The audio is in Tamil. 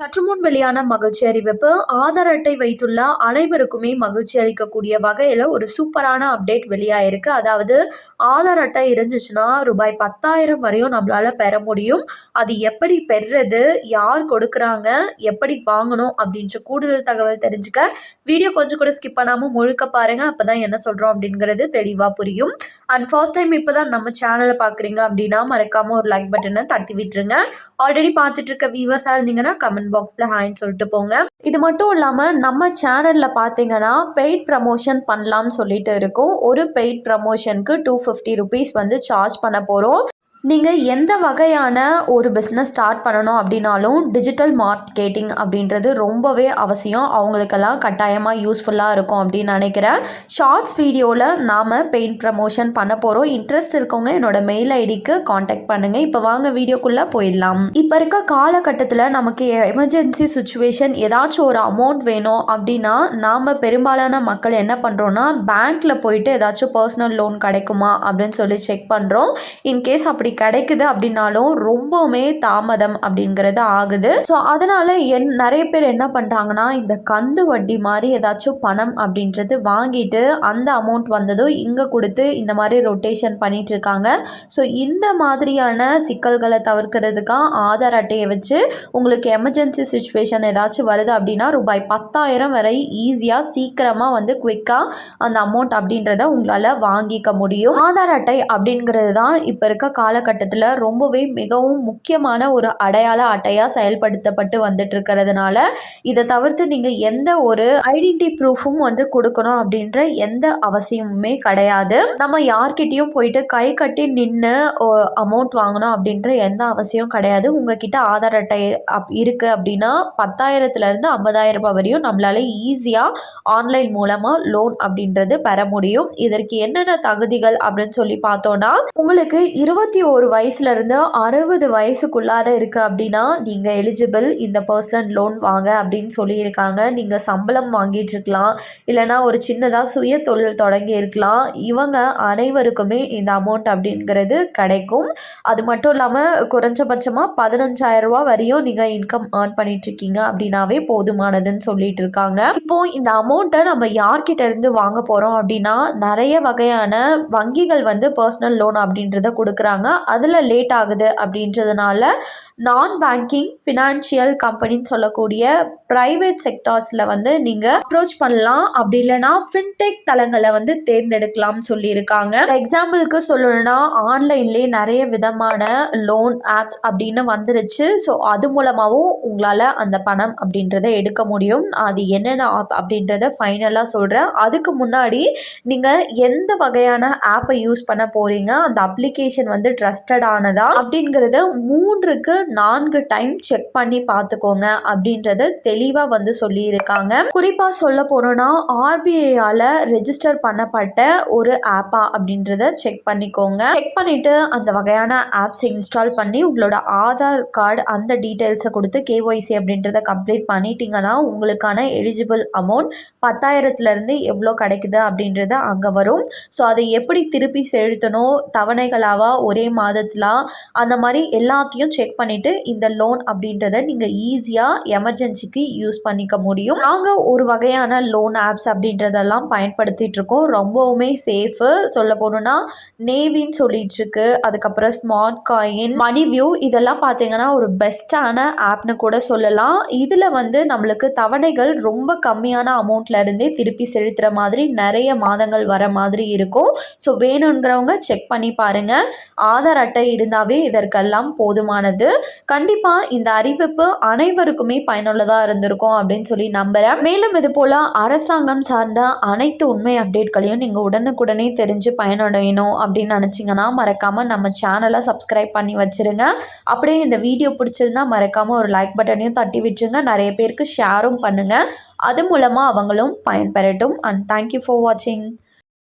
சற்று முன் வெளியான மகிழ்ச்சி அறிவிப்பு ஆதார் அட்டை வைத்துள்ள அனைவருக்குமே மகிழ்ச்சி அளிக்கக்கூடிய வகையில் ஒரு சூப்பரான அப்டேட் வெளியாயிருக்கு. அதாவது ஆதார் அட்டை இருந்துச்சுன்னா ரூபாய் பத்தாயிரம் வரையும் நம்மளால பெற முடியும். அது எப்படி பெறுறது யார் கொடுக்குறாங்க எப்படி வாங்கணும் அப்படின்ற கூடுதல் தகவல் தெரிஞ்சுக்க வீடியோ கொஞ்சம் கூட ஸ்கிப் பண்ணாமல் முழுக்க பாருங்க. அப்பதான் என்ன சொல்கிறோம் அப்படிங்கிறது தெளிவாக புரியும். அண்ட் ஃபர்ஸ்ட் டைம் இப்போ தான் நம்ம சேனலை பார்க்குறீங்க அப்படின்னா மறக்காமல் ஒரு லைக் பட்டனை தட்டி விட்டுருங்க. ஆல்ரெடி பார்த்துட்டு இருக்க வியூவர்ஸாக இருந்தீங்கன்னா கமெண்ட் பாக்ஸில் ஹாய்ன்னு சொல்லிட்டு போங்க. இது மட்டும் இல்லாமல் நம்ம சேனலில் பார்த்தீங்கன்னா பெய்ட் ப்ரமோஷன் பண்ணலாம்னு சொல்லிட்டு இருக்கோம். ஒரு பெய்ட் ப்ரமோஷனுக்கு டூ ஃபிஃப்டி ருபீஸ் வந்து சார்ஜ் பண்ண போகிறோம் நீங்கள் எந்த வகையான ஒரு பிஸ்னஸ் ஸ்டார்ட் பண்ணணும் அப்படின்னாலும் டிஜிட்டல் மார்க்கெட்டிங் அப்படின்றது ரொம்பவே அவசியம். அவங்களுக்கெல்லாம் கட்டாயமாக யூஸ்ஃபுல்லாக இருக்கும் அப்படின்னு நினைக்கிறேன். ஷார்ட்ஸ் வீடியோவில் நாம் பெயிண்ட் ப்ரமோஷன் பண்ண போகிறோம் இன்ட்ரெஸ்ட் இருக்கவங்க என்னோட மெயில் ஐடிக்கு காண்டாக்ட் பண்ணுங்கள் இப்போ வாங்க வீடியோக்குள்ளே போயிடலாம். இப்போ இருக்க காலகட்டத்தில் நமக்கு எமர்ஜென்சி சுச்சுவேஷன் ஏதாச்சும் ஒரு அமௌண்ட் வேணும் அப்படின்னா நாம் பெரும்பாலான மக்கள் என்ன பண்ணுறோன்னா பேங்க்கில் போயிட்டு ஏதாச்சும் பர்சனல் லோன் கிடைக்குமா அப்படின்னு சொல்லி செக் பண்ணுறோம் இன்கேஸ் அப்படி அப்படி கிடைக்குது அப்படின்னாலும் ரொம்பவுமே தாமதம் அப்படிங்கிறது ஆகுது. ஸோ அதனால் என் நிறைய பேர் என்ன பண்ணுறாங்கன்னா இந்த கந்து வட்டி மாதிரி ஏதாச்சும் பணம் அப்படின்றது வாங்கிட்டு அந்த அமௌண்ட் வந்ததும் இங்கே கொடுத்து இந்த மாதிரி ரொட்டேஷன் பண்ணிட்டு இருக்காங்க. ஸோ இந்த மாதிரியான சிக்கல்களை தவிர்க்கிறதுக்காக ஆதார் அட்டையை வச்சு உங்களுக்கு எமர்ஜென்சி சுச்சுவேஷன் ஏதாச்சும் வருது அப்படின்னா ரூபாய் பத்தாயிரம் வரை ஈஸியாக சீக்கிரமாக வந்து குவிக்காக அந்த அமௌண்ட் அப்படின்றத உங்களால் வாங்கிக்க முடியும். ஆதார் அட்டை அப்படிங்கிறது தான் இப்போ இருக்க கால காலகட்டத்தில் ரொம்பவே மிகவும் முக்கியமான ஒரு அடையாள அட்டையாக செயல்படுத்தப்பட்டு வந்துட்டு இருக்கிறதுனால இதை தவிர்த்து நீங்கள் எந்த ஒரு ஐடென்டி ப்ரூஃபும் வந்து கொடுக்கணும் அப்படின்ற எந்த அவசியமுமே கிடையாது. நம்ம யார்கிட்டையும் போயிட்டு கை கட்டி நின்று அமௌண்ட் வாங்கணும் அப்படின்ற எந்த அவசியம் கிடையாது. உங்ககிட்ட ஆதார் அட்டை அப் இருக்குது அப்படின்னா பத்தாயிரத்துலேருந்து ஐம்பதாயிரம் ரூபாய் வரையும் நம்மளால ஈஸியாக ஆன்லைன் மூலமாக லோன் அப்படின்றது பெற முடியும். இதற்கு என்னென்ன தகுதிகள் அப்படின்னு சொல்லி பார்த்தோன்னா உங்களுக்கு இருபத்தி ஒரு வயசுலேருந்து அறுபது வயசுக்குள்ளார இருக்குது அப்படின்னா நீங்கள் எலிஜிபிள் இந்த பர்சனல் லோன் வாங்க அப்படின்னு சொல்லியிருக்காங்க. நீங்கள் சம்பளம் வாங்கிட்டு இருக்கலாம் இல்லைனா ஒரு சின்னதாக சுய தொழில் தொடங்கி இருக்கலாம். இவங்க அனைவருக்குமே இந்த அமௌண்ட் அப்படிங்கிறது கிடைக்கும். அது மட்டும் இல்லாமல் குறைஞ்சபட்சமாக பதினஞ்சாயிரம் ரூபா வரையும் நீங்கள் இன்கம் ஏர்ன் பண்ணிட்டுருக்கீங்க அப்படின்னாவே போதுமானதுன்னு சொல்லிட்டு இருக்காங்க இப்போது இந்த அமௌண்ட்டை நம்ம யார்கிட்ட இருந்து வாங்க போகிறோம் அப்படின்னா நிறைய வகையான வங்கிகள் வந்து பர்சனல் லோன் அப்படின்றத கொடுக்குறாங்க. அதில் லேட் ஆகுது அப்படின்றதுனால நான் பேங்கிங் ஃபினான்ஷியல் கம்பெனின்னு சொல்லக்கூடிய ப்ரைவேட் செக்டார்ஸில் வந்து நீங்கள் அப்ரோச் பண்ணலாம். அப்படி இல்லைனா ஃபின்டெக் தளங்களை வந்து தேர்ந்தெடுக்கலாம்னு சொல்லியிருக்காங்க. எக்ஸாம்பிளுக்கு சொல்லணும்னா ஆன்லைன்லேயே நிறைய விதமான லோன் ஆப்ஸ் அப்படின்னு வந்துருச்சு. ஸோ அது மூலமாகவும் உங்களால் அந்த பணம் அப்படின்றத எடுக்க முடியும். அது என்னென்ன ஆப் அப்படின்றத ஃபைனலாக சொல்கிறேன் அதுக்கு முன்னாடி நீங்கள் எந்த வகையான ஆப்பை யூஸ் பண்ண போகிறீங்க அந்த அப்ளிகேஷன் வந்து ட்ரஸ்டடானதா அப்படிங்கிறத மூன்றுக்கு நான்கு டைம் செக் பண்ணி பார்த்துக்கோங்க அப்படின்றத தெளிவாக வந்து சொல்லியிருக்காங்க. குறிப்பாக சொல்ல போனோம்னா ஆர்பிஐயால் ரெஜிஸ்டர் பண்ணப்பட்ட ஒரு ஆப்பா அப்படின்றத செக் பண்ணிக்கோங்க. செக் பண்ணிட்டு அந்த வகையான ஆப்ஸை இன்ஸ்டால் பண்ணி உங்களோட ஆதார் கார்டு அந்த டீட்டெயில்ஸை கொடுத்து கேஒய்சி அப்படின்றத கம்ப்ளீட் பண்ணிட்டீங்கன்னா உங்களுக்கான எலிஜிபிள் அமௌண்ட் பத்தாயிரத்துலேருந்து எவ்வளோ கிடைக்குது அப்படின்றது அங்கே வரும். ஸோ அதை எப்படி திருப்பி செலுத்தணும்? தவணைகளாவா? ஒரே மாதத்துலாம் அந்த மாதிரி எல்லாத்தையும் செக் பண்ணிவிட்டு இந்த லோன் அப்படின்றத நீங்கள் ஈஸியாக எமர்ஜென்சிக்கு யூஸ் பண்ணிக்க முடியும். நாங்கள் ஒரு வகையான லோன் ஆப்ஸ் அப்படின்றதெல்லாம் பயன்படுத்திகிட்ருக்கோம் ரொம்பவுமே சேஃபு சொல்ல போகணுன்னா நேவின்னு சொல்லிட்டு இருக்கு. அதுக்கப்புறம் ஸ்மார்ட் காயின் மணி வியூ இதெல்லாம் பார்த்தீங்கன்னா ஒரு பெஸ்ட்டான ஆப்னு கூட சொல்லலாம். இதில் வந்து நம்மளுக்கு தவணைகள் ரொம்ப கம்மியான அமௌண்ட்ல இருந்தே திருப்பி செலுத்துகிற மாதிரி நிறைய மாதங்கள் வர மாதிரி இருக்கும். ஸோ வேணுங்கிறவங்க செக் பண்ணி பாருங்கள் ஆதார் அட்டை இருந்தாவே இதற்கெல்லாம் போதுமானது. கண்டிப்பாக இந்த அறிவிப்பு அனைவருக்குமே பயனுள்ளதாக இருந்திருக்கும் அப்படின்னு சொல்லி நம்புகிறேன் மேலும் இது போல் அரசாங்கம் சார்ந்த அனைத்து உண்மை அப்டேட்களையும் நீங்கள் உடனுக்குடனே தெரிஞ்சு பயனடையணும் அப்படின்னு நினச்சிங்கன்னா மறக்காமல் நம்ம சேனலை சப்ஸ்கிரைப் பண்ணி வச்சுருங்க. அப்படியே இந்த வீடியோ பிடிச்சிருந்தா மறக்காமல் ஒரு லைக் பட்டனையும் தட்டி விட்டுருங்க. நிறைய பேருக்கு ஷேரும் பண்ணுங்கள் அது மூலமாக அவங்களும் பயன்பெறட்டும். அண்ட் தேங்க்யூ ஃபார் வாட்சிங்